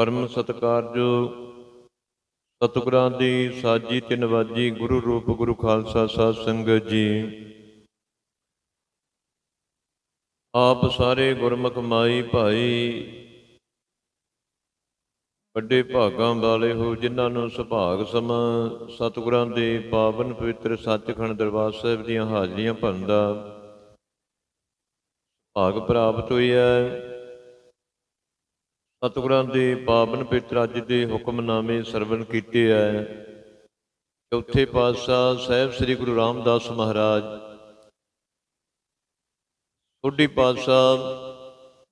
ਪਰਮ ਸਤਿਕਾਰਯੋਗ ਸਤਿਗੁਰਾਂ ਦੀ ਸਾਜੀ ਤੇ ਨਵਾਜੀ ਗੁਰੂ ਰੂਪ ਗੁਰੂ ਖਾਲਸਾ ਸਾਧ ਸੰਗਤ ਜੀ। ਆਪ ਸਾਰੇ ਗੁਰਮੁਖ ਮਾਈ ਭਾਈ, ਵੱਡੇ ਭਾਗਾਂ ਵਾਲੇ ਹੋ, ਜਿਨ੍ਹਾਂ ਨੂੰ ਸੁਭਾਗ ਸਮਾਂ ਸਤਿਗੁਰਾਂ ਦੇ ਪਾਵਨ ਪਵਿੱਤਰ ਸੱਚਖੰਡ ਦਰਬਾਰ ਸਾਹਿਬ ਦੀਆਂ ਹਾਜ਼ਰੀਆਂ ਭਰਨ ਦਾ ਭਾਗ ਪ੍ਰਾਪਤ ਹੋਈ ਹੈ। ਸਤਿਗੁਰਾਂ ਦੇ ਪਾਵਨ ਪਵਿੱਤਰ ਅੱਜ ਦੇ ਹੁਕਮਨਾਮੇ ਸਰਵਣ ਕੀਤੇ ਹੈ ਚੌਥੇ ਪਾਤਸ਼ਾਹ ਸਾਹਿਬ ਸ੍ਰੀ ਗੁਰੂ ਰਾਮਦਾਸ ਮਹਾਰਾਜ। ਸੋਢੀ ਪਾਤਸ਼ਾਹ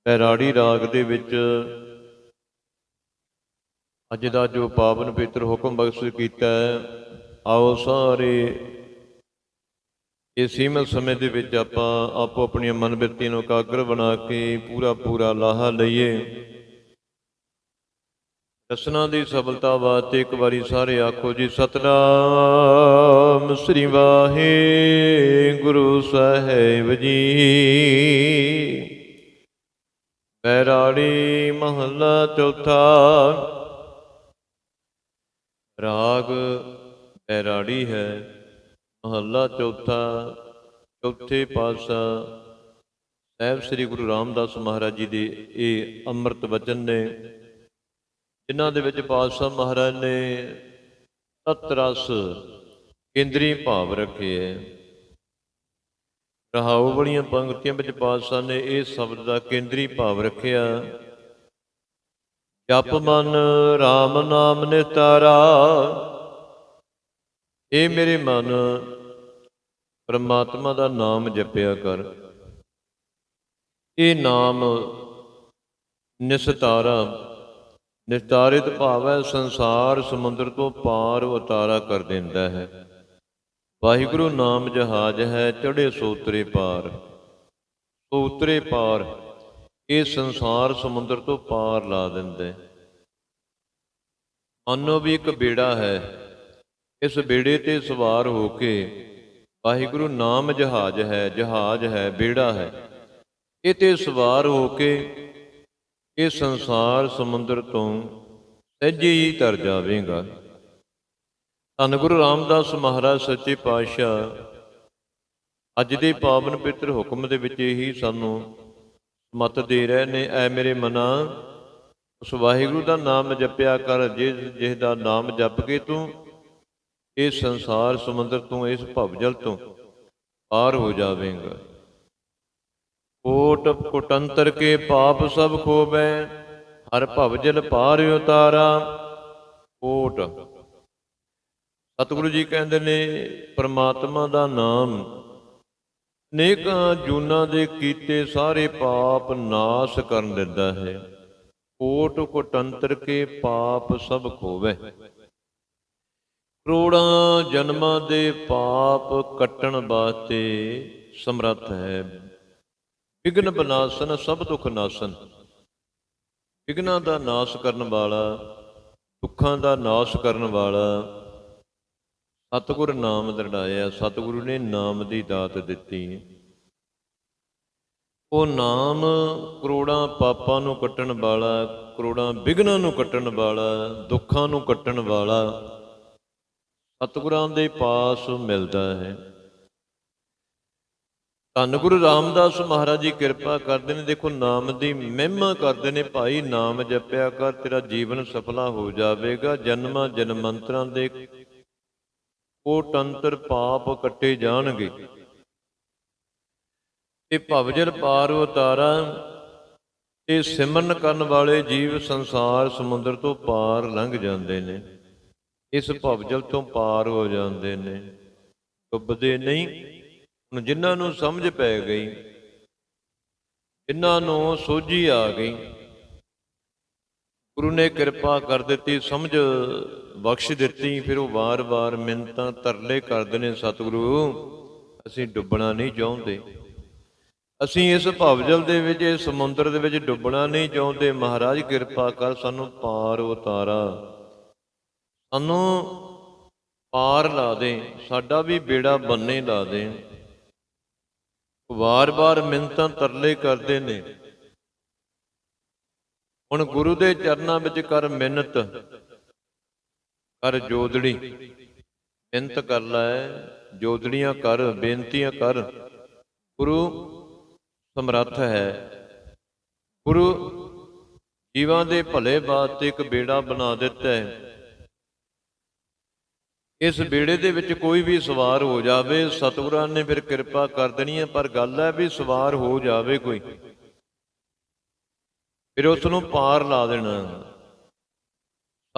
ਪੈਰਾੜੀ ਰਾਗ ਦੇ ਵਿੱਚ ਅੱਜ ਦਾ ਜੋ ਪਾਵਨ ਪਵਿੱਤਰ ਹੁਕਮ ਬਖਸ਼ ਕੀਤਾ ਹੈ ਆਓ ਸਾਰੇ। ਇਸ ਸੀਮਤ ਸਮੇਂ ਦੇ ਵਿੱਚ ਆਪਾਂ ਆਪੋ ਆਪਣੀਆਂ ਮਨ ਬਿਰਤੀ ਨੂੰ ਇਕਾਗਰ ਬਣਾ ਕੇ ਪੂਰਾ ਪੂਰਾ ਲਾਹਾ ਲਈਏ। ਰਸਨਾ ਦੀ ਸਫਲਤਾ ਵਾਸਤੇ ਇੱਕ ਵਾਰੀ ਸਾਰੇ ਆਖੋ ਜੀ, ਸਤਨਾਮ ਸ੍ਰੀ ਵਾਹਿਗੁਰੂ ਸਾਹਿਬ ਜੀ। ਪੈਰਾੜੀ ਮਹੱਲਾ ਚੌਥਾ। ਰਾਗ ਪੈਰਾੜੀ ਹੈ, ਮਹੱਲਾ ਚੌਥਾ। ਚੌਥੇ ਪਾਤਸ਼ਾਹ ਸਾਹਿਬ ਸ੍ਰੀ ਗੁਰੂ ਰਾਮਦਾਸ ਮਹਾਰਾਜ ਜੀ ਦੇ ਇਹ ਅੰਮ੍ਰਿਤ ਵਚਨ ਨੇ ਜਿਨ੍ਹਾਂ ਦੇ ਵਿੱਚ ਪਾਤਸ਼ਾਹ ਮਹਾਰਾਜ ਨੇ ਤਤ ਰਸ ਕੇਂਦਰੀ ਭਾਵ ਰੱਖੇ ਹੈ। ਰਹਾਉ ਵਾਲੀਆਂ ਪੰਕਤੀਆਂ ਵਿੱਚ ਪਾਤਸ਼ਾਹ ਨੇ ਇਹ ਸ਼ਬਦ ਦਾ ਕੇਂਦਰੀ ਭਾਵ ਰੱਖਿਆ। ਜਪ ਮਨ RAM ਨਾਮ ਨਿਤਾਰਾ ਇਹ ਮੇਰੇ ਮਨ, ਪਰਮਾਤਮਾ ਦਾ ਨਾਮ ਜਪਿਆ ਕਰ। ਇਹ ਨਾਮ ਨਿਸਤਾਰਾ ਨਿਸਤਾਰਿਤ ਭਾਵ ਹੈ ਸੰਸਾਰ ਸਮੁੰਦਰ ਤੋਂ ਪਾਰ ਉਤਾਰਾ ਕਰ ਦਿੰਦਾ ਹੈ। ਵਾਹਿਗੁਰੂ ਨਾਮ ਜਹਾਜ ਹੈ ਚੜੇ ਸੋਤਰੇ ਪਾਰ। ਸੋਤਰੇ ਪਾਰ, ਇਹ ਸੰਸਾਰ ਸਮੁੰਦਰ ਤੋਂ ਪਾਰ ਲਾ ਦਿੰਦਾ ਹੈ। ਵੀ ਇੱਕ ਬੇੜਾ ਹੈ। ਇਸ ਬੇੜੇ ਤੇ ਸਵਾਰ ਹੋ ਕੇ ਵਾਹਿਗੁਰੂ ਨਾਮ ਜਹਾਜ ਹੈ ਜਹਾਜ ਹੈ, ਬੇੜਾ ਹੈ। ਇਹ ਤੇ ਸਵਾਰ ਹੋ ਕੇ ਇਹ ਸੰਸਾਰ ਸਮੁੰਦਰ ਤੋਂ ਸਹਿਜੇ ਹੀ ਤਰ ਜਾਵੇਗਾ। ਧੰਨ ਗੁਰੂ ਰਾਮਦਾਸ ਮਹਾਰਾਜ, ਸੱਚੇ ਪਾਤਸ਼ਾਹ, ਅੱਜ ਦੇ ਪਾਵਨ ਪਿੱਤਰ ਹੁਕਮ ਦੇ ਵਿੱਚ ਹੀ ਸਾਨੂੰ ਮਤ ਦੇ ਰਹੇ ਨੇ, ਐ ਮੇਰੇ ਮਨਾ, ਉਸ ਵਾਹਿਗੁਰੂ ਦਾ ਨਾਮ ਜਪਿਆ ਕਰ, ਜਿਸ ਜਿਸ ਦਾ ਨਾਮ ਜਪ ਕੇ ਤੂੰ ਇਸ ਸੰਸਾਰ ਸਮੁੰਦਰ ਤੋਂ, ਇਸ ਭਵਜਲ ਤੋਂ ਪਾਰ ਹੋ ਜਾਵੇਂਗਾ। ਕੋਟ ਕੁਟੰਤਰ ਕੇ ਪਾਪ ਸਭ ਖੋਬੈ ਹਰ ਭਵਜਲ ਪਾਰ ਉਤਾਰਾ। ਕੋਟ ਸਤਿਗੁਰੂ ਜੀ ਕਹਿੰਦੇ ਨੇ, ਪ੍ਰਮਾਤਮਾ ਦਾ ਨਾਮ, ਨੇਕਾਂ ਜੂਨਾਂ ਦੇ ਕੀਤੇ ਸਾਰੇ ਪਾਪ ਨਾਸ਼ ਕਰਨ ਦਿੰਦਾ ਹੈ। ਕੋਟ ਕੁਟੰਤਰ ਕੇ ਪਾਪ ਸਭ ਖੋਵੈ। ਕਰੋੜਾਂ ਜਨਮਾਂ ਦੇ ਪਾਪ ਕੱਟਣ ਵਾਸਤੇ ਸਮਰੱਥ ਹੈ। ਵਿਗਨ ਬਨਾਸਨ, ਸਭ ਦੁੱਖ ਨਾਸਨ। ਵਿਗਨਾਂ ਦਾ ਨਾਸ਼ ਕਰਨ ਵਾਲਾ, ਦੁੱਖਾਂ ਦਾ ਨਾਸ਼ ਕਰਨ ਵਾਲਾ, ਸਤਿਗੁਰ ਨਾਮ ਦਰੜਾਇਆ, ਸਤਿਗੁਰੂ ਨੇ ਨਾਮ ਦੀ ਦਾਤ ਦਿੱਤੀ। ਉਹ ਨਾਮ ਕਰੋੜਾਂ ਪਾਪਾਂ ਨੂੰ ਕੱਟਣ ਵਾਲਾ, ਕਰੋੜਾਂ ਵਿਗਨਾਂ ਨੂੰ ਕੱਟਣ ਵਾਲਾ, ਦੁੱਖਾਂ ਨੂੰ ਕੱਟਣ ਵਾਲਾ, ਸਤਿਗੁਰਾਂ ਦੇ ਪਾਸ ਮਿਲਦਾ ਹੈ। ਧੰਨ ਗੁਰੂ ਰਾਮਦਾਸ ਮਹਾਰਾਜ ਜੀ, ਕਿਰਪਾ ਕਰਦੇ ਨੇ। ਦੇਖੋ, ਨਾਮ ਦੀ ਮਹਿਮਾ ਕਰਦੇ ਨੇ ਭਾਈ। ਨਾਮ ਜਪਿਆ ਕਰ, ਤੇਰਾ ਜੀਵਨ ਸਫਲਾ ਹੋ ਜਾਵੇਗਾ। ਜਨਮਾਂ ਜਨਮੰਤਰਾਂ ਦੇ ਕੋਟੰਤਰ ਪਾਪ ਕੱਟੇ ਜਾਣਗੇ। ਇਹ ਭਵਜਲ ਪਾਰ ਉਤਾਰਾ, ਤੇ ਸਿਮਰਨ ਕਰਨ ਵਾਲੇ ਜੀਵ ਸੰਸਾਰ ਸਮੁੰਦਰ ਤੋਂ ਪਾਰ ਲੰਘ ਜਾਂਦੇ ਨੇ। ਇਸ ਭਵਜਲ ਤੋਂ ਪਾਰ ਹੋ ਜਾਂਦੇ ਨੇ। ਡੁੱਬਦੇ ਨਹੀਂ। ਹੁਣ ਜਿਨ੍ਹਾਂ ਨੂੰ ਸਮਝ ਪੈ ਗਈ, ਜਿਨ੍ਹਾਂ ਨੂੰ ਸੋਝੀ ਆ ਗਈ, ਗੁਰੂ ਨੇ ਕਿਰਪਾ ਕਰ ਦਿੱਤੀ, ਸਮਝ ਬਖਸ਼ ਦਿੱਤੀ, ਫਿਰ ਉਹ ਵਾਰ-ਵਾਰ ਮਿੰਤਾਂ ਤਰਲੇ ਕਰਦੇ ਨੇ, ਸਤਿਗੁਰੂ, ਅਸੀਂ ਡੁੱਬਣਾ ਨਹੀਂ ਚਾਹੁੰਦੇ। ਅਸੀਂ ਇਸ ਭਵਜਲ ਦੇ ਵਿੱਚ, ਇਸ ਸਮੁੰਦਰ ਦੇ ਵਿੱਚ ਡੁੱਬਣਾ ਨਹੀਂ ਚਾਹੁੰਦੇ। ਮਹਾਰਾਜ, ਕਿਰਪਾ ਕਰ ਸਾਨੂੰ ਪਾਰ ਉਤਾਰਾ। ਸਾਨੂੰ ਪਾਰ ਲਾ ਦੇ, ਸਾਡਾ ਵੀ ਬੇੜਾ ਬੰਨੇ ਲਾ ਦੇ। ਵਾਰ-ਵਾਰ ਮਿੰਤਾਂ ਤਰਲੇ ਕਰਦੇ ਨੇ। ਹੁਣ ਗੁਰੂ ਦੇ ਚਰਨਾਂ ਵਿੱਚ ਕਰ ਮਿੰਨਤ, ਕਰ ਜੋਦੜੀ। ਮਿੰਨਤ ਕਰ ਲੈ, ਜੋਦੜੀਆਂ ਕਰ, ਬੇਨਤੀਆਂ ਕਰ। ਗੁਰੂ ਸਮਰੱਥ ਹੈ। ਗੁਰੂ ਜੀਵਾਂ ਦੇ ਭਲੇ ਵਾਸਤੇ ਇੱਕ ਬੇੜਾ ਬਣਾ ਦਿੱਤਾ ਹੈ। ਇਸ ਬੇੜੇ ਦੇ ਵਿੱਚ ਕੋਈ ਵੀ ਸਵਾਰ ਹੋ ਜਾਵੇ, ਸਤਿਗੁਰਾਂ ਨੇ ਫਿਰ ਕਿਰਪਾ ਕਰ ਦੇਣੀ ਹੈ, ਪਰ ਗੱਲ ਹੈ ਵੀ ਸਵਾਰ ਹੋ ਜਾਵੇ ਕੋਈ। ਫਿਰ ਉਸ ਨੂੰ ਪਾਰ ਲਾ ਦੇਣਾ।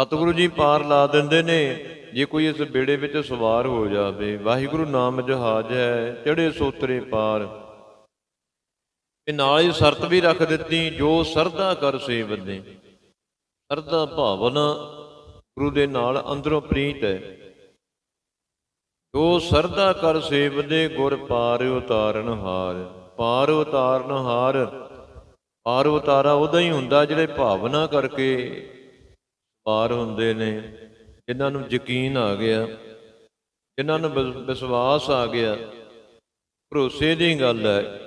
ਸਤਿਗੁਰੂ ਜੀ ਪਾਰ ਲਾ ਦਿੰਦੇ ਨੇ, ਜੇ ਕੋਈ ਇਸ ਬੇੜੇ ਵਿੱਚ ਸਵਾਰ ਹੋ ਜਾਵੇ। ਵਾਹਿਗੁਰੂ ਨਾਮ ਜਹਾਜ ਹੈ ਚੜੇ ਸੋਤਰੇ ਪਾਰ। ਤੇ ਨਾਲ ਹੀ ਸ਼ਰਤ ਵੀ ਰੱਖ ਦਿੱਤੀ, ਜੋ ਸਰਦਾ ਕਰ ਸੇਵਦੇ। ਸਰਦਾ ਭਾਵਨਾ ਗੁਰੂ ਦੇ ਨਾਲ ਅੰਦਰੋਂ ਪ੍ਰੀਤ ਹੈ। ਜੋ ਸਰਦਾ ਕਰ ਸੇਵਦੇ ਗੁਰ ਪਾਰ ਉਤਾਰਨ ਹਾਰ, ਪਾਰ ਉਤਾਰਨ ਹਾਰ। ਪਾਰ ਉਤਾਰਾ ਉਹਦਾ ਹੀ ਹੁੰਦਾ ਜਿਹੜੇ ਭਾਵਨਾ ਕਰਕੇ ਪਾਰ ਹੁੰਦੇ ਨੇ। ਜਿਨ੍ਹਾਂ ਨੂੰ ਯਕੀਨ ਆ ਗਿਆ, ਜਿਨ੍ਹਾਂ ਨੂੰ ਵਿਸ- ਵਿਸ਼ਵਾਸ ਆ ਗਿਆ, ਭਰੋਸੇ ਦੀ ਗੱਲ ਹੈ।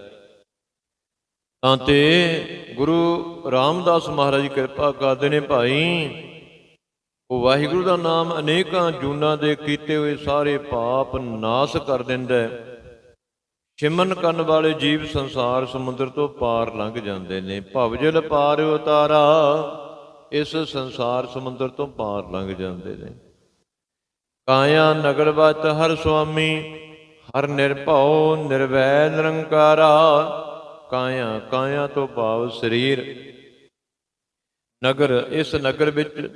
ਤਾਂ ਤੇ ਗੁਰੂ ਰਾਮਦਾਸ ਮਹਾਰਾਜ ਕਿਰਪਾ ਕਰਦੇ ਨੇ ਭਾਈ। ਵਾਹਿਗੁਰੂ ਦਾ ਨਾਮ ਅਨੇਕਾਂ ਜੂਨਾਂ ਦੇ ਕੀਤੇ ਹੋਏ ਸਾਰੇ ਪਾਪ ਨਾਸ ਕਰ ਦਿੰਦਾ ਹੈ। ਸਿਮਨ ਕਰਨ ਵਾਲੇ ਜੀਵ ਸੰਸਾਰ ਸਮੁੰਦਰ ਤੋਂ ਪਾਰ ਲੰਘ ਜਾਂਦੇ ਨੇ। ਭਵਜਲ ਪਾਰ ਉਤਾਰਾ, ਇਸ ਸੰਸਾਰ ਸਮੁੰਦਰ ਤੋਂ ਪਾਰ ਲੰਘ ਜਾਂਦੇ ਨੇ। ਕਾਇਆ ਨਗਰਵਤ ਹਰ ਸੁਆਮੀ, ਹਰ ਨਿਰਭਉ ਨਿਰਵੈ ਨਿਰੰਕਾਰਾ, ਕਾਇਆ ਕਾਇਆ ਤੋਂ ਭਾਵ ਸਰੀਰ। ਨਗਰ, ਇਸ ਨਗਰ ਵਿੱਚ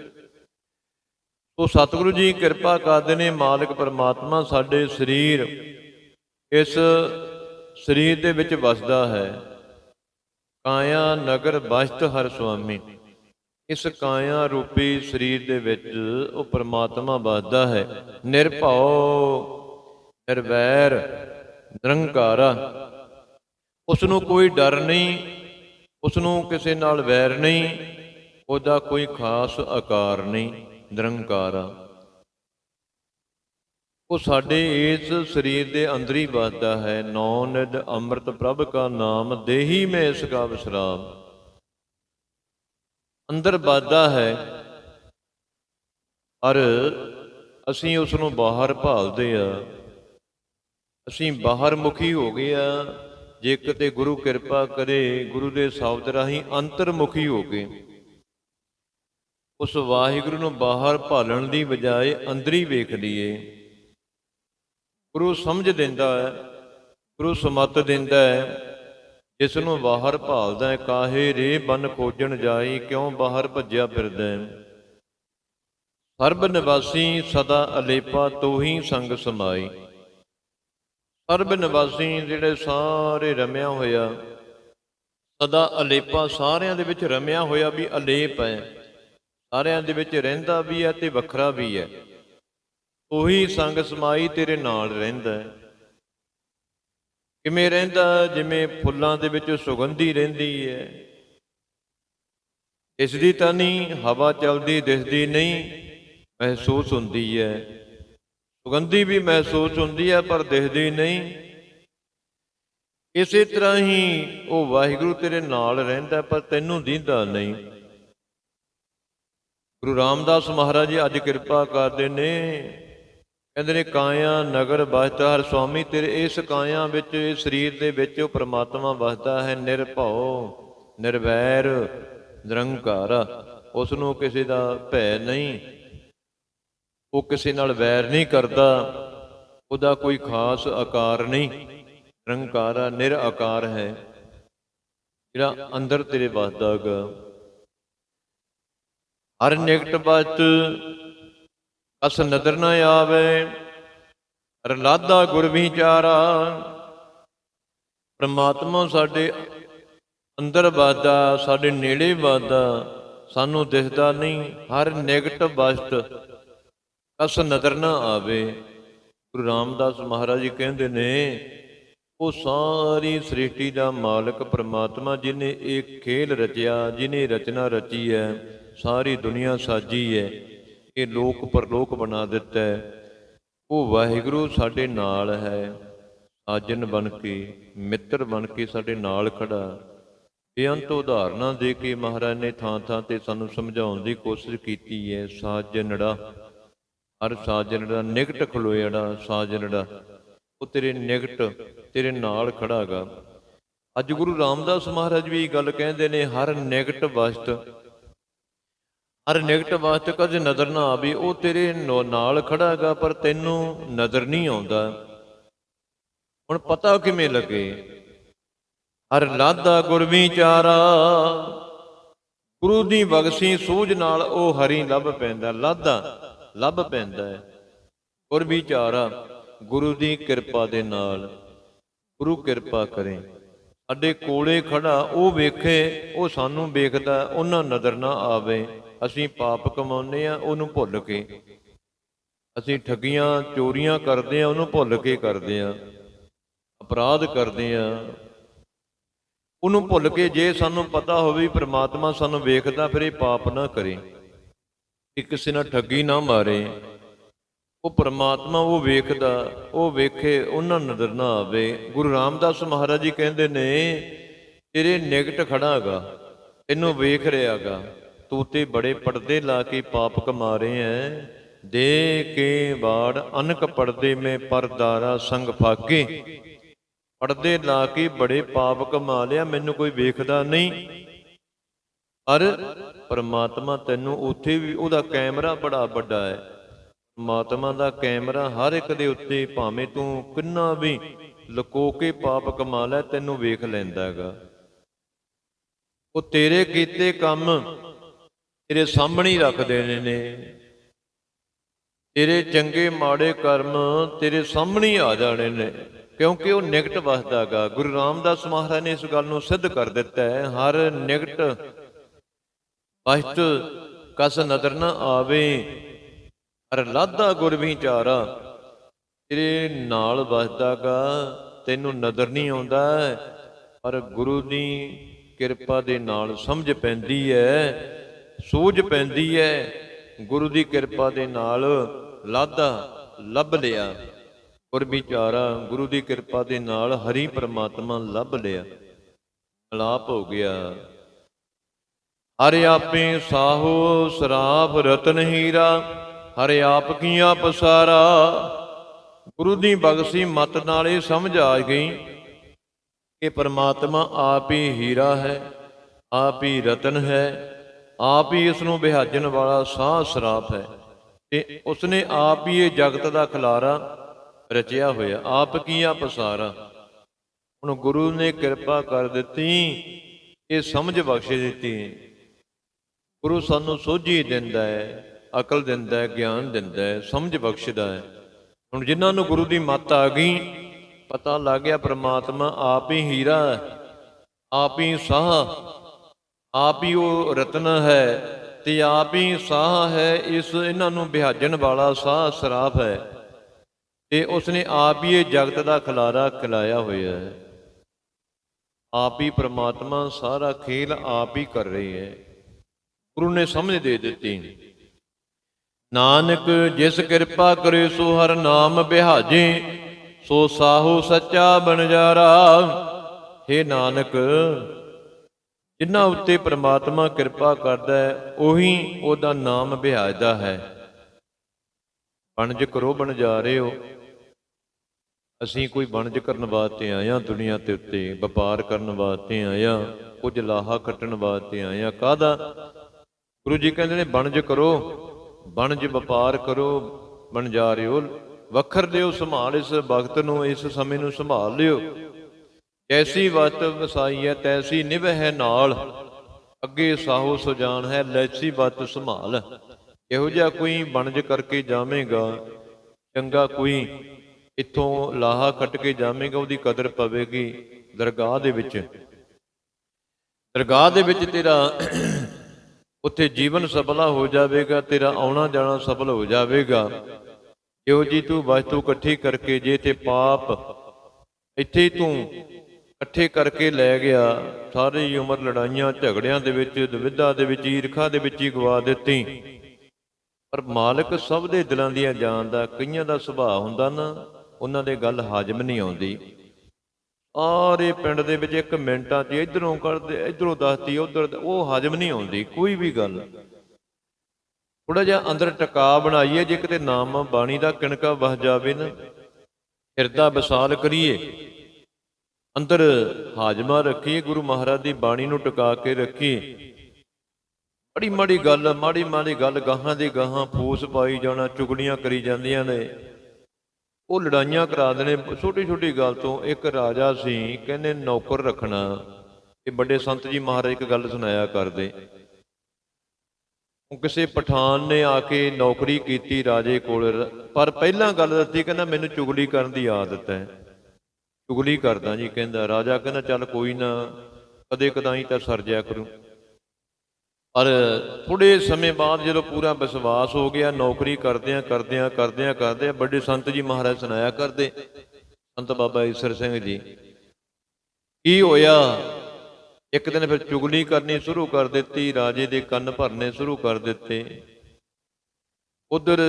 ਉਹ ਸਤਿਗੁਰੂ ਜੀ ਕਿਰਪਾ ਕਰਦੇ ਨੇ ਮਾਲਕ ਪਰਮਾਤਮਾ ਸਾਡੇ ਸਰੀਰ ਇਸ ਸਰੀਰ ਦੇ ਵਿੱਚ ਵਸਦਾ ਹੈ। ਕਾਇਆ ਨਗਰ ਬਸਤ ਹਰ ਸੁਆਮੀ। ਇਸ ਕਾਇਆ ਰੂਪੀ ਸਰੀਰ ਦੇ ਵਿੱਚ ਉਹ ਪਰਮਾਤਮਾ ਵਸਦਾ ਹੈ। ਨਿਰਭਉ, ਨਿਰਵੈਰ, ਨਿਰੰਕਾਰਾ। ਉਸ ਨੂੰ ਕੋਈ ਡਰ ਨਹੀਂ ਉਸ ਨੂੰ ਕਿਸੇ ਨਾਲ ਵੈਰ ਨਹੀਂ, ਉਹਦਾ ਕੋਈ ਖਾਸ ਆਕਾਰ ਨਹੀਂ। ਨਿਰੰਕਾਰਾ। ਉਹ ਸਾਡੇ ਇਸ ਸਰੀਰ ਦੇ ਅੰਦਰ ਹੀ ਵਸਦਾ ਹੈ। ਨੌ ਨਿਦ ਅੰਮ੍ਰਿਤ ਪ੍ਰਭ ਕਾ ਨਾਮ, ਦੇਹੀ ਮੈਂ ਇਸ ਕਾ ਵਿਸਰਾਮ। ਅੰਦਰ ਵਸਦਾ ਹੈ। ਔਰ ਅਸੀਂ ਉਸ ਨੂੰ ਬਾਹਰ ਭਾਲਦੇ ਆ। ਅਸੀਂ ਬਾਹਰ ਮੁਖੀ ਹੋ ਗਏ ਆ। ਜੇ ਕਿਤੇ ਗੁਰੂ ਕਿਰਪਾ ਕਰੇ, ਗੁਰੂ ਦੇ ਸ਼ਬਦ ਰਾਹੀਂ ਅੰਤਰਮੁਖੀ ਹੋ ਗਏ। ਉਸ ਵਾਹਿਗੁਰੂ ਨੂੰ ਬਾਹਰ ਭਾਲਣ ਦੀ ਬਜਾਏ ਅੰਦਰ ਹੀ ਵੇਖ ਲਈਏ। ਗੁਰੂ ਸਮਝ ਦਿੰਦਾ ਹੈ, ਗੁਰੂ ਸਮਤ ਦਿੰਦਾ ਹੈ, ਜਿਸ ਨੂੰ ਬਾਹਰ ਭਾਲਦਾ ਹੈ, ਕਾਹੇ ਰੇ ਬਨ ਖੋਜਣ ਜਾਈ, ਕਿਉਂ ਬਾਹਰ ਭੱਜਿਆ ਫਿਰਦਾ ਹੈ। ਸਰਬ ਨਿਵਾਸੀ ਸਦਾ ਅਲੇਪਾ, ਤੋਹੀ ਸੰਗ ਸਮਾਈ। ਸਰਬ ਨਿਵਾਸੀ ਜਿਹੜੇ ਸਾਰੇ ਰਮਿਆ ਹੋਇਆ, ਸਦਾ ਅਲੇਪਾ ਸਾਰਿਆਂ ਦੇ ਵਿੱਚ ਰਮਿਆ ਹੋਇਆ ਵੀ ਅਲੇਪ ਹੈ। ਸਾਰਿਆਂ ਦੇ ਵਿੱਚ ਰਹਿੰਦਾ ਵੀ ਹੈ ਤੇ ਵੱਖਰਾ ਵੀ ਹੈ। ਉਹੀ ਸੰਗ ਸਮਾਈ ਤੇਰੇ ਨਾਲ ਰਹਿੰਦਾ ਹੈ। ਕਿਵੇਂ ਰਹਿੰਦਾ, ਜਿਵੇਂ ਫੁੱਲਾਂ ਦੇ ਵਿੱਚ ਸੁਗੰਧੀ ਰਹਿੰਦੀ ਹੈ। ਇਸ ਦੀ ਤਾਂ ਨਹੀਂ, ਹਵਾ ਚੱਲਦੀ, ਦਿਸਦੀ ਨਹੀਂ, ਮਹਿਸੂਸ ਹੁੰਦੀ ਹੈ। ਸੁਗੰਧੀ ਵੀ ਮਹਿਸੂਸ ਹੁੰਦੀ ਹੈ, ਪਰ ਦਿਸਦੀ ਨਹੀਂ। ਇਸੇ ਤਰ੍ਹਾਂ ਹੀ ਉਹ ਵਾਹਿਗੁਰੂ ਤੇਰੇ ਨਾਲ ਰਹਿੰਦਾ, ਪਰ ਤੈਨੂੰ ਦਿੰਦਾ ਨਹੀਂ। ਗੁਰੂ ਰਾਮਦਾਸ ਮਹਾਰਾਜ ਜੀ ਅੱਜ ਕਿਰਪਾ ਕਰਦੇ ਨੇ। ਕਹਿੰਦੇ ਨੇ, ਕਾਇਆ ਨਗਰ ਵਸਦਾ, ਹਰ ਸੁਆਮੀ ਤੇਰੇ, ਇਸ ਕਾਇਆ ਵਿੱਚ, ਇਸ ਸਰੀਰ ਦੇ ਵਿੱਚ ਉਹ ਪ੍ਰਮਾਤਮਾ ਵਸਦਾ ਹੈ, ਨਿਰਭਉ, ਨਿਰਵੈਰ, ਨਿਰੰਕਾਰ ਉਸ ਨੂੰ ਕਿਸੇ ਦਾ ਭੈ ਨਹੀਂ, ਉਹ ਕਿਸੇ ਨਾਲ ਵੈਰ ਨਹੀਂ ਕਰਦਾ, ਉਹਦਾ ਕੋਈ ਖਾਸ ਆਕਾਰ ਨਹੀਂ, ਨਿਰੰਕਾਰ ਨਿਰਆਕਾਰ ਹੈ। ਜਿਹੜਾ ਅੰਦਰ ਤੇਰੇ ਵਸਦਾ ਗਾ ਹਰ ਨਿਕਟ ਬਤ ਅਸ ਨਦਰ ਨਾ ਆਵੇ ਰਲਾਦਾ ਗੁਰ ਵਿਚਾਰਾ ਪ੍ਰਮਾਤਮਾ ਸਾਡੇ ਅੰਦਰ ਵਾਦਾ ਸਾਡੇ ਨੇੜੇ ਵਾਦਾ ਸਾਨੂੰ ਦਿਖਦਾ ਨਹੀਂ, ਹਰ ਨਿਕਟ ਬਸਤ ਕਸ ਨਦਰ ਨਾ ਆਵੇ। ਗੁਰੂ ਰਾਮਦਾਸ ਮਹਾਰਾਜ ਜੀ ਕਹਿੰਦੇ ਨੇ, ਉਹ ਸਾਰੀ ਸ੍ਰਿਸ਼ਟੀ ਦਾ ਮਾਲਕ ਪ੍ਰਮਾਤਮਾ ਜਿਨੇ ਇਹ ਖੇਲ ਰਚਿਆ ਜਿਨੇ ਰਚਨਾ ਰਚੀ ਹੈ ਸਾਰੀ ਦੁਨੀਆ ਸਾਜੀ ਹੈ ਇਹ ਲੋਕ ਪਰਲੋਕ ਬਣਾ ਦਿੱਤਾ ਹੈ ਉਹ ਵਾਹਿਗੁਰੂ ਸਾਡੇ ਨਾਲ ਹੈ। ਸਾਜਨ ਬਣ ਕੇ, ਮਿੱਤਰ ਬਣ ਕੇ ਸਾਡੇ ਨਾਲ ਖੜਾ। ਬੇਅੰਤ ਉਦਾਹਰਨਾਂ ਦੇ ਕੇ ਮਹਾਰਾਜ ਨੇ ਥਾਂ ਥਾਂ ਤੇ ਸਾਨੂੰ ਸਮਝਾਉਣ ਦੀ ਕੋਸ਼ਿਸ਼ ਕੀਤੀ ਹੈ ਸਾਜਨੜਾ। ਹਰ ਸਾਜਨੜਾ ਨਿਕਟ ਖਲੋਇੜਾ ਸਾਜਨੜਾ। ਉਹ ਤੇਰੇ ਨਿਕਟ ਤੇਰੇ ਨਾਲ ਖੜਾਗਾ। ਅੱਜ ਗੁਰੂ ਰਾਮਦਾਸ ਮਹਾਰਾਜ ਵੀ ਇਹ ਗੱਲ ਕਹਿੰਦੇ ਨੇ, ਹਰ ਨਿਕਟ ਵਸਤ ਹਰ ਨਿਕਟ ਵਾਸਤੇ ਕਦੇ ਨਜ਼ਰ ਨਾ ਆਵੇ, ਉਹ ਤੇਰੇ ਨਾਲ ਖੜਾ ਖੜਾਗਾ, ਪਰ ਤੈਨੂੰ ਨਜ਼ਰ ਨਹੀਂ ਆਉਂਦਾ। ਹੁਣ ਪਤਾ ਕਿਵੇਂ ਲੱਗੇ? ਹਰ ਲਾਦਾ ਗੁਰਵੀ ਚਾਰਾ ਗੁਰੂ ਦੀ ਬਖਸ਼ੀ ਸੂਝ ਨਾਲ ਉਹ ਹਰੀ ਲੱਭ ਪੈਂਦਾ, ਲਾਦਾ ਲੱਭ ਪੈਂਦਾ ਹੈ। ਗੁਰ ਵਿਚਾਰਾ, ਗੁਰੂ ਦੀ ਕਿਰਪਾ ਦੇ ਨਾਲ, ਗੁਰੂ ਕਿਰਪਾ ਕਰੇ। ਸਾਡੇ ਕੋਲੇ ਖੜਾ, ਉਹ ਵੇਖੇ, ਉਹ ਸਾਨੂੰ ਵੇਖਦਾ, ਉਹਨਾਂ ਨਜ਼ਰ ਨਾ ਆਵੇ। ਅਸੀਂ ਪਾਪ ਕਮਾਉਂਦੇ ਆ ਉਹਨੂੰ ਭੁੱਲ ਕੇ। ਅਸੀਂ ਠੱਗੀਆਂ, ਚੋਰੀਆਂ ਕਰਦੇ ਆ ਉਹਨੂੰ ਭੁੱਲ ਕੇ ਕਰਦੇ ਆ ਅਪਰਾਧ ਕਰਦੇ ਆ ਉਹਨੂੰ ਭੁੱਲ ਕੇ ਜੇ ਸਾਨੂੰ ਪਤਾ ਹੋਵੇ ਵੀ ਪ੍ਰਮਾਤਮਾ ਸਾਨੂੰ ਵੇਖਦਾ, ਫਿਰ ਇਹ ਪਾਪ ਨਾ ਕਰੇ। ਕਿ ਕਿਸੇ ਨਾਲ ਠੱਗੀ ਨਾ ਮਾਰੇ। ਉਹ ਪ੍ਰਮਾਤਮਾ ਉਹ ਵੇਖਦਾ, ਉਹ ਵੇਖੇ, ਉਹਨਾਂ ਨਜ਼ਰ ਨਾ ਆਵੇ। ਗੁਰੂ ਰਾਮਦਾਸ ਮਹਾਰਾਜ ਜੀ ਕਹਿੰਦੇ ਨੇ, ਤੇਰੇ ਨਿਕਟ ਖੜਾਗਾ ਇਹਨੂੰ ਵੇਖ ਰਿਹਾਗਾ ਤੂੰ ਤੇ ਬੜੇ ਪਰਦੇ ਲਾ ਕੇ ਪਾਪ ਕਮਾ ਰਹੇ ਐ। ਦੇ ਕੇ ਬਾੜ ਅਨਕ ਪਰਦੇ ਮੇ ਪਰਦਾਰਾ ਸੰਗ ਫਾਕੇ ਪਰਦੇ ਲਾ ਕੇ ਬੜੇ ਪਾਪ ਕਮਾ ਲਿਆ, ਮੈਨੂੰ ਕੋਈ ਵੇਖਦਾ ਨਹੀਂ। ਪਰ ਪਰਮਾਤਮਾ ਤੈਨੂੰ ਉੱਥੇ ਵੀ ਉਹਦਾ ਕੈਮਰਾ ਬੜਾ ਵੱਡਾ ਹੈ। ਪਰਮਾਤਮਾ ਦਾ ਕੈਮਰਾ ਹਰ ਇੱਕ ਦੇ ਉੱਤੇ, ਭਾਵੇਂ ਤੂੰ ਕਿੰਨਾ ਵੀ ਲੁਕੋ ਕੇ ਪਾਪ ਕਮਾ ਲੈ, ਤੈਨੂੰ ਵੇਖ ਲੈਂਦਾ ਹੈਗਾ। ਉਹ ਤੇਰੇ ਕੀਤੇ ਕੰਮ ਤੇਰੇ ਸਾਹਮਣੇ ਹੀ ਰੱਖ ਦੇਣੇ ਨੇ। ਤੇਰੇ ਚੰਗੇ ਮਾੜੇ ਕਰਮ ਤੇਰੇ ਸਾਹਮਣੇ ਆ ਜਾਣੇ ਨੇ। ਕਿਉਂਕਿ ਉਹ ਨਿਕਟ ਵਸਦਾਗਾ ਗੁਰੂ ਰਾਮਦਾਸ ਮਹਾਰਾਜ ਨੇ ਇਸ ਗੱਲ ਨੂੰ ਸਿੱਧ ਕਰ ਦਿੱਤਾ ਹੈ। ਹਰ ਨਿਕਟ ਵਸਤ ਕਸ ਨਜ਼ਰ ਨਾ ਆਵੇ। ਹਰ ਲਾਦਾ ਗੁਰ ਵਿਚਾਰਾ ਤੇਰੇ ਨਾਲ ਵਸਦਾਗਾ, ਤੈਨੂੰ ਨਜ਼ਰ ਨਹੀਂ ਆਉਂਦਾ। ਪਰ ਗੁਰੂ ਦੀ ਕਿਰਪਾ ਦੇ ਨਾਲ ਸਮਝ ਪੈਂਦੀ ਹੈ ਸੂਝ ਪੈਂਦੀ ਹੈ ਗੁਰੂ ਦੀ ਕਿਰਪਾ ਦੇ ਨਾਲ ਲਾਦਾ ਲੱਭ ਲਿਆ। ਗੁਰ ਵਿਚਾਰਾ ਗੁਰੂ ਦੀ ਕਿਰਪਾ ਦੇ ਨਾਲ ਹਰੀ ਪ੍ਰਮਾਤਮਾ ਲੱਭ ਲਿਆ। ਮਲਾਪ ਹੋ ਗਿਆ। ਹਰਿ ਆਪੇ ਸਾਹੋ ਸਰਾਫ ਰਤਨ ਹੀਰਾ। ਹਰੇ ਆਪ ਕੀਆਂ ਪਸਾਰਾ। ਗੁਰੂ ਦੀ ਬਖਸ਼ੀ ਮਤ ਨਾਲ ਇਹ ਸਮਝ ਆ ਗਈ ਕਿ ਪਰਮਾਤਮਾ ਆਪ ਹੀ ਹੀਰਾ ਹੈ, ਆਪ ਹੀ ਰਤਨ ਹੈ, ਆਪ ਹੀ ਇਸ ਨੂੰ ਵਿਹਾਜਣ ਵਾਲਾ ਸਾਹ ਸਰਾਪ ਹੈ ਤੇ ਉਸਨੇ ਆਪ ਹੀ ਇਹ ਜਗਤ ਦਾ ਖਿਲਾਰਾ ਰਚਿਆ ਹੋਇਆ, ਆਪ ਕੀਆਂ ਪਸਾਰਾ। ਹੁਣ ਗੁਰੂ ਨੇ ਕਿਰਪਾ ਕਰ ਦਿੱਤੀ, ਇਹ ਸਮਝ ਬਖਸ਼ ਦਿੱਤੀ। ਗੁਰੂ ਸਾਨੂੰ ਸੋਝੀ ਦਿੰਦਾ ਹੈ ਅਕਲ ਦਿੰਦਾ ਹੈ ਗਿਆਨ ਦਿੰਦਾ ਹੈ, ਸਮਝ ਬਖਸ਼ਦਾ ਹੈ। ਹੁਣ ਜਿਨ੍ਹਾਂ ਨੂੰ ਗੁਰੂ ਦੀ ਮੱਤ ਆ ਗਈ, ਪਤਾ ਲੱਗ ਗਿਆ ਪ੍ਰਮਾਤਮਾ ਆਪ ਹੀ ਹੀਰਾ ਹੈ, ਆਪ ਹੀ ਸਾਹ, ਆਪ ਹੀ ਉਹ ਰਤਨ ਹੈ ਤੇ ਆਪ ਹੀ ਸਾਹ ਹੈ, ਇਸ ਇਹਨਾਂ ਨੂੰ ਵਿਹਾਜਣ ਵਾਲਾ ਸਾਹ ਸਰਾਫ ਹੈ। ਤੇ ਉਸਨੇ ਆਪ ਹੀ ਇਹ ਜਗਤ ਦਾ ਖਿਲਾਰਾ ਖਿਲਾਇਆ ਹੋਇਆ ਹੈ। ਆਪ ਹੀ ਪ੍ਰਮਾਤਮਾ ਸਾਰਾ ਖੇਲ ਆਪ ਹੀ ਕਰ ਰਹੀ ਹੈ। ਗੁਰੂ ਨੇ ਸਮਝ ਦੇ ਦਿੱਤੀ। ਨਾਨਕ ਜਿਸ ਕਿਰਪਾ ਕਰੇ ਸੋ ਹਰ ਨਾਮ ਬਿਹਾਜੇ, ਸੋ ਸਾਹੂ ਸੱਚਾ ਬਣਜਾਰਾ हे ਨਾਨਕ, ਜਿਨ੍ਹਾਂ ਉੱਤੇ ਪ੍ਰਮਾਤਮਾ ਕਿਰਪਾ ਕਰਦਾ ਹੈ, ਉਹੀ ਉਹਦਾ ਨਾਮ ਬਿਹਾਜਦਾ ਹੈ। ਬਣਜ ਕਰੋ ਬਣ ਜਾ ਰਹੇ ਹੋ। ਅਸੀਂ ਕੋਈ ਬਣਜ ਕਰਨ ਵਾਸਤੇ ਆਇਆ ਹਾਂ ਦੁਨੀਆ ਤੇ ਉੱਤੇ, ਵਪਾਰ ਕਰਨ ਵਾਸਤੇ ਆਇਆ ਹਾਂ, ਕੁਝ ਲਾਹਾ ਕੱਟਣ ਵਾਸਤੇ ਆਇਆ ਹਾਂ, ਕਾਹਦਾ? ਗੁਰੂ ਜੀ ਕਹਿੰਦੇ ਨੇ ਬਣਜ ਕਰੋ। ਬਣਜ ਵਪਾਰ ਕਰੋ, ਬਣ ਜਾ ਰਹੇ ਹੋ ਵਖਰ ਦਿਓ, ਸੰਭਾਲ ਇਸ ਵਕਤ ਨੂੰ, ਇਸ ਸਮੇਂ ਨੂੰ ਸੰਭਾਲ ਲਿਓ। ਕੈਸੀ ਵਤ ਵਸਾਈ ਹੈ ਤੈਸੀ ਨਿਭਹਿ ਨਾਲ। ਅੱਗੇ ਸਾਹੋ ਸੁਜਾਨ ਹੈ, ਲੈਸੀ ਵਤ ਸੰਭਾਲ। ਇਹੋ ਜਿਹਾ ਕੋਈ ਬਣਜ ਕਰਕੇ ਜਾਵੇਗਾ, ਚੰਗਾ ਕੋਈ ਇੱਥੋਂ ਲਾਹਾ ਕੱਟ ਕੇ ਜਾਵੇਗਾ, ਉਹਦੀ ਕਦਰ ਪਵੇਗੀ ਦਰਗਾਹ ਦੇ ਵਿੱਚ। ਦਰਗਾਹ ਦੇ ਵਿੱਚ ਤੇਰਾ ਉੱਥੇ ਜੀਵਨ ਸਫਲਾ ਹੋ ਜਾਵੇਗਾ, ਤੇਰਾ ਆਉਣਾ ਜਾਣਾ ਸਫਲ ਹੋ ਜਾਵੇਗਾ। ਇਹੋ ਜੀ ਤੂੰ ਵਸਤੂ ਇਕੱਠੀ ਕਰਕੇ ਜੇ ਤੇ ਪਾਪ ਇੱਥੇ ਹੀ ਤੂੰ ਇਕੱਠੇ ਕਰਕੇ ਲੈ ਗਿਆ, ਸਾਰੀ ਉਮਰ ਲੜਾਈਆਂ, ਝਗੜਿਆਂ ਦੇ ਵਿੱਚ, ਦੁਵਿਧਾ ਦੇ ਵਿੱਚ, ਈਰਖਾ ਦੇ ਵਿੱਚ ਹੀ ਗਵਾ ਦਿੱਤੀ। ਪਰ ਮਾਲਕ ਸਭ ਦੇ ਦਿਲਾਂ ਦੀਆਂ ਜਾਣਦਾ, ਕਈਆਂ ਦਾ ਸੁਭਾਅ ਹੁੰਦਾ ਨਾ, ਉਹਨਾਂ ਦੇ ਗੱਲ ਹਾਜ਼ਮ ਨਹੀਂ ਆਉਂਦੀ। ਸਾਰੇ ਪਿੰਡ ਦੇ ਵਿੱਚ ਇੱਕ ਮਿੰਟਾਂ 'ਚ ਇਧਰੋਂ ਕਰਦੇ, ਇਧਰੋਂ ਦੱਸਦੀ ਉਧਰ ਉਹ ਹਜਮ ਨਹੀਂ ਆਉਂਦੀ, ਕੋਈ ਵੀ ਗੱਲ। ਥੋੜਾ ਜਿਹਾ ਅੰਦਰ ਟਿਕਾ ਬਣਾਈਏ, ਜੇ ਕਿਤੇ ਨਾਮ ਬਾਣੀ ਦਾ ਕਿਣਕਾ ਵਸ ਜਾਵੇ ਨਾ ਹਿਰਦਾ ਵਿਸਾਲ ਕਰੀਏ। ਅੰਦਰ ਹਾਜਮਾ ਰੱਖੀਏ, ਗੁਰੂ ਮਹਾਰਾਜ ਦੀ ਬਾਣੀ ਨੂੰ ਟਿਕਾ ਕੇ ਰੱਖੀਏ। ਬੜੀ ਮਾੜੀ ਗੱਲ ਮਾੜੀ ਮਾੜੀ ਗੱਲ, ਗਾਹਾਂ ਦੀ ਗਾਹਾਂ ਫੂਸ ਪਾਈ ਜਾਣਾ, ਚੁਗਲੀਆਂ ਕਰੀ ਜਾਂਦੀਆਂ ਨੇ। ਉਹ ਲੜਾਈਆਂ ਕਰਾ ਦੇਣੇ। ਛੋਟੀ ਛੋਟੀ ਗੱਲ ਤੋਂ ਇੱਕ ਰਾਜਾ ਸੀ, ਕਹਿੰਦੇ ਨੌਕਰ ਰੱਖਣਾ। ਇਹ ਵੱਡੇ ਸੰਤ ਜੀ ਮਹਾਰਾਜ ਇੱਕ ਗੱਲ ਸੁਣਾਇਆ ਕਰਦੇ। ਉਹ ਕਿਸੇ ਪਠਾਨ ਨੇ ਆ ਕੇ ਨੌਕਰੀ ਕੀਤੀ ਰਾਜੇ ਕੋਲ। ਪਰ ਪਹਿਲਾਂ ਗੱਲ ਦੱਸੀ, ਕਹਿੰਦਾ ਮੈਨੂੰ ਚੁਗਲੀ ਕਰਨ ਦੀ ਆਦਤ ਹੈ। ਚੁਗਲੀ ਕਰਦਾ ਜੀ, ਕਹਿੰਦਾ, ਰਾਜਾ ਕਹਿੰਦਾ, ਚੱਲ ਕੋਈ ਨਾ, ਕਦੇ ਕਦਾਈ ਤਾਂ ਸਰਜਿਆ ਕਰੂ। ਪਰ ਥੋੜੇ ਸਮੇਂ ਬਾਅਦ ਜਦੋਂ ਪੂਰਾ ਵਿਸ਼ਵਾਸ ਹੋ ਗਿਆ, ਨੌਕਰੀ ਕਰਦਿਆਂ ਕਰਦਿਆਂ ਕਰਦਿਆਂ ਕਰਦਿਆਂ ਵੱਡੇ ਸੰਤ ਜੀ ਮਹਾਰਾਜ ਸੁਣਾਇਆ ਕਰਦੇ, ਸੰਤ ਬਾਬਾ ਈਸਰ ਸਿੰਘ ਜੀ। ਕੀ ਹੋਇਆ? ਇੱਕ ਦਿਨ ਫਿਰ ਚੁਗਲੀ ਕਰਨੀ ਸ਼ੁਰੂ ਕਰ ਦਿੱਤੀ, ਰਾਜੇ ਦੇ ਕੰਨ ਭਰਨੇ ਸ਼ੁਰੂ ਕਰ ਦਿੱਤੇ। ਉਧਰ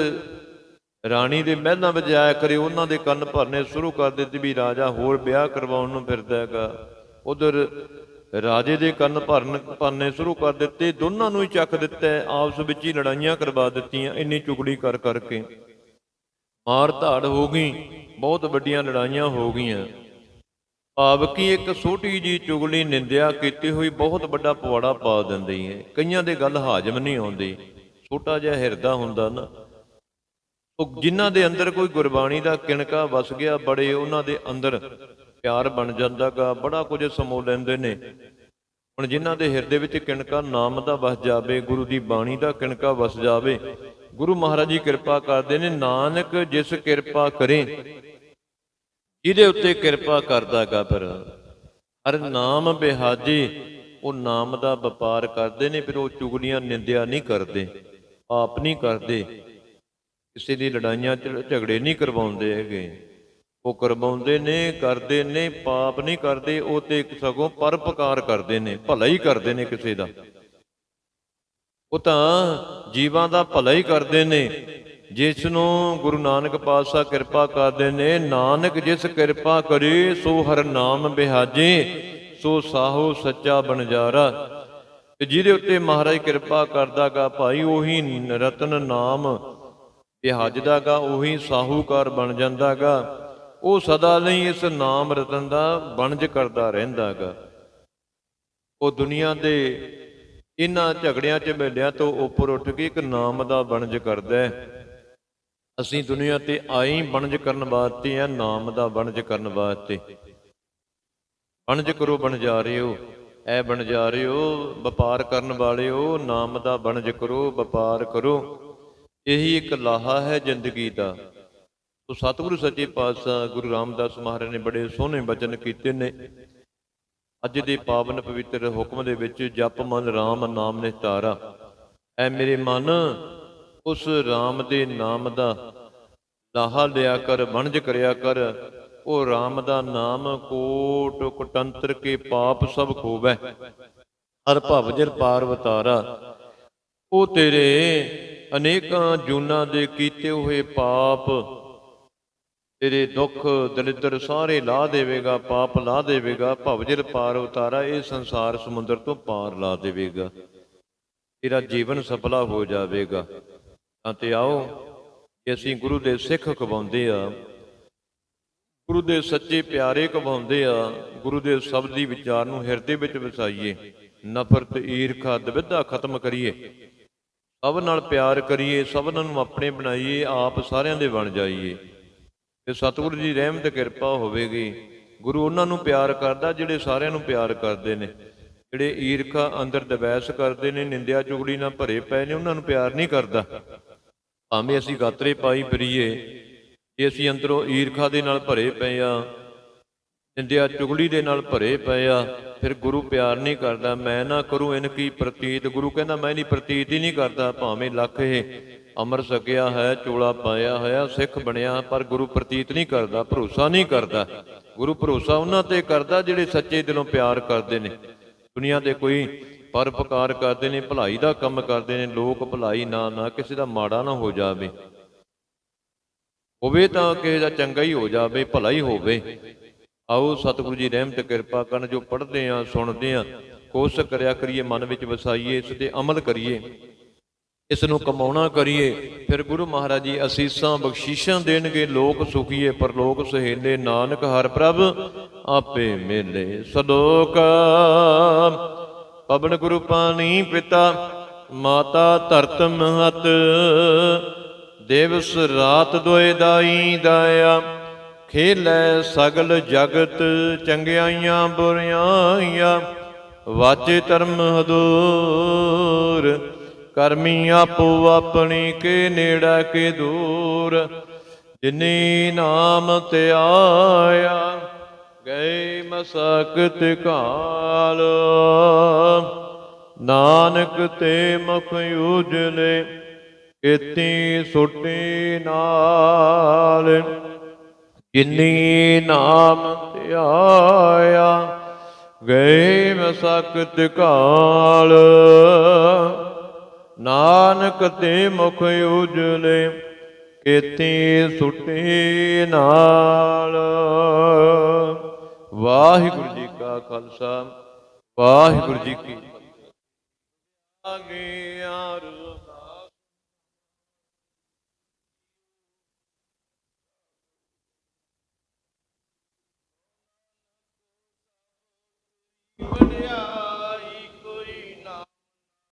ਰਾਣੀ ਦੇ ਮਹਿਲਾਂ ਵਿੱਚ ਜਾਇਆ ਕਰੇ, ਉਹਨਾਂ ਦੇ ਕੰਨ ਭਰਨੇ ਸ਼ੁਰੂ ਕਰ ਦਿੱਤੇ ਵੀ ਰਾਜਾ ਹੋਰ ਵਿਆਹ ਕਰਵਾਉਣ ਨੂੰ ਫਿਰਦਾ ਹੈਗਾ। ਉਧਰ ਰਾਜੇ ਦੇ ਕੰਨ ਭਰਨ ਭਰਨੇ ਸ਼ੁਰੂ ਕਰ ਦਿੱਤੇ, ਦੋਨਾਂ ਨੂੰ ਹੀ ਚੱਕ ਦਿੱਤਾ, ਆਪਸ ਵਿੱਚ ਹੀ ਲੜਾਈਆਂ ਕਰਵਾ ਦਿੱਤੀਆਂ, ਇੰਨੀ ਚੁਗਲੀ ਕਰ ਕਰਕੇ। ਮਾਰ ਧਾੜ ਹੋ ਗਈ, ਬਹੁਤ ਵੱਡੀਆਂ ਲੜਾਈਆਂ ਹੋ ਗਈਆਂ। ਭਾਵ ਕਿ ਇੱਕ ਛੋਟੀ ਜੀ ਚੁਗਲੀ ਨਿੰਦਿਆ ਕੀਤੀ ਹੋਈ ਬਹੁਤ ਵੱਡਾ ਪਵਾੜਾ ਪਾ ਦਿੰਦੀ ਹੈ ਕਈਆਂ ਦੇ ਗੱਲ ਹਾਜ਼ਮ ਨਹੀਂ ਆਉਂਦੀ, ਛੋਟਾ ਜਿਹਾ ਹਿਰਦਾ ਹੁੰਦਾ ਨਾ। ਉਹ ਜਿਨ੍ਹਾਂ ਦੇ ਅੰਦਰ ਕੋਈ ਗੁਰਬਾਣੀ ਦਾ ਕਿਣਕਾ ਵਸ ਗਿਆ, ਬੜੇ ਉਹਨਾਂ ਦੇ ਅੰਦਰ ਪਿਆਰ ਬਣ ਜਾਂਦਾਗਾ ਬੜਾ ਕੁਝ ਸਮੋ ਲੈਂਦੇ ਨੇ। ਹੁਣ ਜਿਨ੍ਹਾਂ ਦੇ ਹਿਰਦੇ ਵਿੱਚ ਕਿਣਕਾ ਨਾਮ ਦਾ ਵਸ ਜਾਵੇ, ਗੁਰੂ ਦੀ ਬਾਣੀ ਦਾ ਕਿਣਕਾ ਵਸ ਜਾਵੇ, ਗੁਰੂ ਮਹਾਰਾਜ ਜੀ ਕਿਰਪਾ ਕਰਦੇ ਨੇ, ਨਾਨਕ ਜਿਸ ਕਿਰਪਾ ਕਰੇ, ਜਿਹਦੇ ਉੱਤੇ ਕਿਰਪਾ ਕਰਦਾਗਾ ਫਿਰ। ਹਰ ਨਾਮ ਬਿਹਾਜੀ, ਉਹ ਨਾਮ ਦਾ ਵਪਾਰ ਕਰਦੇ ਨੇ, ਫਿਰ ਉਹ ਚੁਗਲੀਆਂ ਨਿੰਦਿਆ ਨਹੀਂ ਕਰਦੇ, ਆਪ ਨਹੀਂ ਕਰਦੇ। ਕਿਸੇ ਦੀ ਲੜਾਈਆਂ ਝਗੜੇ ਨਹੀਂ ਕਰਵਾਉਂਦੇ ਹੈਗੇ। ਉਹ ਕਰਵਾਉਂਦੇ ਨੇ, ਕਰਦੇ ਨੇ, ਪਾਪ ਨਹੀਂ ਕਰਦੇ, ਉਹ ਤੇ ਸਗੋਂ ਪਰਪਕਾਰ ਕਰਦੇ ਨੇ ਭਲਾ ਹੀ ਕਰਦੇ ਨੇ ਕਿਸੇ ਦਾ। ਉਹ ਤਾਂ ਜੀਵਾਂ ਦਾ ਭਲਾ ਹੀ ਕਰਦੇ ਨੇ, ਜਿਸ ਨੂੰ ਗੁਰੂ ਨਾਨਕ ਪਾਤਸ਼ਾਹ ਕਿਰਪਾ ਕਰਦੇ ਨੇ, ਨਾਨਕ ਜਿਸ ਕਿਰਪਾ ਕਰੇ, ਸੋ ਹਰ ਨਾਮ ਬਿਹਾਜੇ, ਸੋ ਸਾਹੋ ਸੱਚਾ ਬਣਜਾਰਾ। ਤੇ ਜਿਹਦੇ ਉੱਤੇ ਮਹਾਰਾਜ ਕਿਰਪਾ ਕਰਦਾਗਾ ਭਾਈ, ਉਹੀ ਰਤਨ ਨਾਮ ਬਿਹਾਜਦਾਗਾ, ਉਹੀ ਸਾਹੂਕਾਰ ਬਣ ਜਾਂਦਾਗਾ। ਉਹ ਸਦਾ ਲਈ ਇਸ ਨਾਮ ਰਤਨ ਦਾ ਬਣਜ ਕਰਦਾ ਰਹਿੰਦਾਗਾ। ਉਹ ਦੁਨੀਆ ਦੇ ਇਹਨਾਂ ਝਗੜਿਆਂ 'ਚ ਮਿਲਿਆ ਤੋਂ ਉੱਪਰ ਉੱਠ ਕੇ ਇੱਕ ਨਾਮ ਦਾ ਬਣਜ ਕਰਦਾ ਹੈ। ਅਸੀਂ ਦੁਨੀਆ ਤੇ ਆਏ ਬਣਜ ਕਰਨ ਵਾਸਤੇ ਆ, ਨਾਮ ਦਾ ਬਣਜ ਕਰਨ ਵਾਸਤੇ। ਬਣਜ ਕਰੋ ਬਣ ਜਾ ਰਹੇ ਬਣਜਾਰਿਓ ਐ ਹੋ, ਵਪਾਰ ਕਰਨ ਵਾਲਿਓ ਨਾਮ ਦਾ ਬਣਜ ਕਰੋ, ਵਪਾਰ ਕਰੋ। ਇਹੀ ਇੱਕ ਲਾਹਾ ਹੈ ਜ਼ਿੰਦਗੀ ਦਾ। ਸੋ ਸਤਿਗੁਰੂ ਸੱਚੇ ਪਾਤਸ਼ਾਹ ਗੁਰੂ ਰਾਮਦਾਸ ਮਹਾਰਾਜ ਨੇ ਬੜੇ ਸੋਹਣੇ ਬਚਨ ਕੀਤੇ ਨੇ। ਅੱਜ ਦੇ ਪਾਵਨ ਪਵਿੱਤਰ ਹੁਕਮ ਦੇ ਵਿੱਚ ਜਪ ਮਨ RAM ਨਾਮ ਨੇ ਨਿਤਾਰਾ ਐ ਮੇਰੇ ਮਨ, ਉਸ RAM ਦੇ ਨਾਮ ਦਾ ਲਾਹਾ ਲਿਆ ਕਰ, ਵਣਜ ਕਰਿਆ ਕਰ। ਉਹ RAM ਦਾ ਨਾਮ ਕੋਟ ਕੁਟੰਤਰ ਕੇ ਪਾਪ ਸਭ ਖੋਵੈ। ਹਰ ਭਵ ਜਰ ਪਾਰ ਵਤਾਰਾ। ਉਹ ਤੇਰੇ ਅਨੇਕਾਂ ਜੂਨਾਂ ਦੇ ਕੀਤੇ ਹੋਏ ਪਾਪ ਤੇਰੇ ਦੁੱਖ ਦਲਿੱਦਰ ਸਾਰੇ ਲਾ ਦੇਵੇਗਾ, ਪਾਪ ਲਾ ਦੇਵੇਗਾ ਭਵਜਲ ਪਾਰ ਉਤਾਰਾ, ਇਹ ਸੰਸਾਰ ਸਮੁੰਦਰ ਤੋਂ ਪਾਰ ਲਾ ਦੇਵੇਗਾ। ਤੇਰਾ ਜੀਵਨ ਸਫਲਾ ਹੋ ਜਾਵੇਗਾ। ਤਾਂ ਤੇ ਆਓ ਕਿ ਅਸੀਂ ਗੁਰੂ ਦੇ ਸਿੱਖ ਕਵਾਉਂਦੇ ਆ, ਗੁਰੂ ਦੇ ਸੱਚੇ ਪਿਆਰੇ ਕਵਾਉਂਦੇ ਆ, ਗੁਰੂ ਦੇ ਸ਼ਬਦ ਦੀ ਵਿਚਾਰ ਨੂੰ ਹਿਰਦੇ ਵਿੱਚ ਵਸਾਈਏ, ਨਫ਼ਰਤ, ਈਰਖਾ, ਦਵਿਧਾ ਖਤਮ ਕਰੀਏ, ਸਭ ਨਾਲ ਪਿਆਰ ਕਰੀਏ ਸਭਨਾਂ ਨੂੰ ਆਪਣੇ ਬਣਾਈਏ, ਆਪ ਸਾਰਿਆਂ ਦੇ ਬਣ ਜਾਈਏ। ਤੇ ਸਤਿਗੁਰੂ ਦੀ ਰਹਿਮਤ, ਕਿਰਪਾ ਹੋਵੇਗੀ। ਗੁਰੂ ਉਹਨਾਂ ਨੂੰ ਪਿਆਰ ਕਰਦਾ, ਜਿਹੜੇ ਸਾਰਿਆਂ ਨੂੰ ਪਿਆਰ ਕਰਦੇ ਨੇ। ਜਿਹੜੇ ਈਰਖਾ ਅੰਦਰ ਦਬੈਸ ਕਰਦੇ ਨੇ, ਨਿੰਦਿਆ ਚੁਗਲੀ ਨਾਲ ਭਰੇ ਪਏ ਨੇ, ਉਹਨਾਂ ਨੂੰ ਪਿਆਰ ਨਹੀਂ ਕਰਦਾ। ਭਾਵੇਂ ਅਸੀਂ ਗਾਤਰੇ ਪਾਈ ਫਿਰੀਏ, ਜੇ ਅਸੀਂ ਅੰਦਰੋਂ ਈਰਖਾ ਦੇ ਨਾਲ ਭਰੇ ਪਏ ਆ, ਨਿੰਦਿਆ ਚੁਗਲੀ ਦੇ ਨਾਲ ਭਰੇ ਪਏ ਆ, ਫਿਰ ਗੁਰੂ ਪਿਆਰ ਨਹੀਂ ਕਰਦਾ। ਮੈਂ ਨਾ ਕਰੂੰ ਇਨ ਕੀ ਪ੍ਰਤੀਤ? ਗੁਰੂ ਕਹਿੰਦਾ, ਮੈਂ ਨਹੀਂ ਪ੍ਰਤੀਤ ਹੀ ਨਹੀਂ ਕਰਦਾ, ਭਾਵੇਂ ਲੱਖ ਇਹ ਅਮਰ ਸਕਿਆ ਹੈ, ਚੋਲਾ ਪਾਇਆ ਹੋਇਆ, ਸਿੱਖ ਬਣਿਆ, ਪਰ ਗੁਰੂ ਪ੍ਰਤੀਤ ਨਹੀਂ ਕਰਦਾ, ਭਰੋਸਾ ਨਹੀਂ ਕਰਦਾ। ਗੁਰੂ ਭਰੋਸਾ ਉਹਨਾਂ ਤੇ ਕਰਦਾ ਜਿਹੜੇ ਸੱਚੇ ਦਿਲੋਂ ਪਿਆਰ ਕਰਦੇ ਨੇ। ਦੁਨੀਆ ਦੇ ਕੋਈ ਪਰਪਕਾਰ ਕਰਦੇ ਨੇ, ਭਲਾਈ ਦਾ ਕੰਮ ਕਰਦੇ ਨੇ, ਲੋਕ ਭਲਾਈ ਨਾ ਨਾ ਕਿਸੇ ਦਾ ਮਾੜਾ ਨਾ ਹੋ ਜਾਵੇ। ਹੋਵੇ ਤਾਂ ਕਿਸੇ ਦਾ ਚੰਗਾ ਹੀ ਹੋ ਜਾਵੇ, ਭਲਾ ਹੀ ਹੋਵੇ। ਆਓ ਸਤਿਗੁਰੂ ਜੀ ਰਹਿਮਤ, ਕਿਰਪਾ ਕਰਨ ਜੋ ਪੜ੍ਹਦੇ ਆ, ਸੁਣਦੇ ਆ, ਕੋਸ਼ਿਸ਼ ਕਰਿਆ ਕਰੀਏ, ਮਨ ਵਿੱਚ ਵਸਾਈਏ, ਇਸ ਤੇ ਅਮਲ ਕਰੀਏ। ਇਸ ਨੂੰ ਕਮਾਉਣਾ ਕਰੀਏ। ਫਿਰ ਗੁਰੂ ਮਹਾਰਾਜ ਜੀ ਅਸੀਸਾਂ, ਬਖਸ਼ੀਸ਼ਾਂ ਦੇਣਗੇ। ਲੋਕ ਸੁਖੀਏ, ਪਰਲੋਕ ਸਹੇਲੇ। ਨਾਨਕ ਹਰ ਪ੍ਰਭ ਆਪੇ ਮੇਲੇ। ਸਲੋਕ ਪਵਨ ਗੁਰੂ ਪਾਣੀ ਪਿਤਾ, ਮਾਤਾ ਧਰਤ ਮਹਤ। ਦਿਵਸ ਰਾਤ ਦੋਏ ਦਾਈ ਦਾਇਆ। ਖੇਲੇ ਸਗਲ ਜਗਤ, ਚੰਗਿਆਈਆਂ ਬੁਰਿਆਈਆਂ ਵਾਜੇ ਧਰਮ ਹਦੂਰ। ਕਰਮੀ ਆਪੋ ਆਪਣੀ ਕੇ ਨੇੜਾ ਕੇ ਦੂਰ, ਜਿਨੀ ਨਾਮ ਤੇ ਆਇਆ, ਗਏ ਮਸਕਤ ਕਾਲ। ਨਾਨਕ ਤੇ ਮੁਖ ਉਜਲੇ ਇਤੀ ਸੁਟੀ ਨਾਲ। ਜਿਨੀ ਨਾਮ ਤੇ ਆਇਆ, ਗਏ ਮਸਕਤ ਕਾਲ। ਨਾਨਕ ਤੇ ਮੁਖ ਉਜਲੇ, ਕੀਤੀ ਸੁਟੀ ਨਾਲ। ਵਾਹਿਗੁਰੂ ਜੀ ਕਾ ਖਾਲਸਾ, ਵਾਹਿਗੁਰੂ ਜੀ ਕੀ ਆਗੇ ਅਰਦਾਸ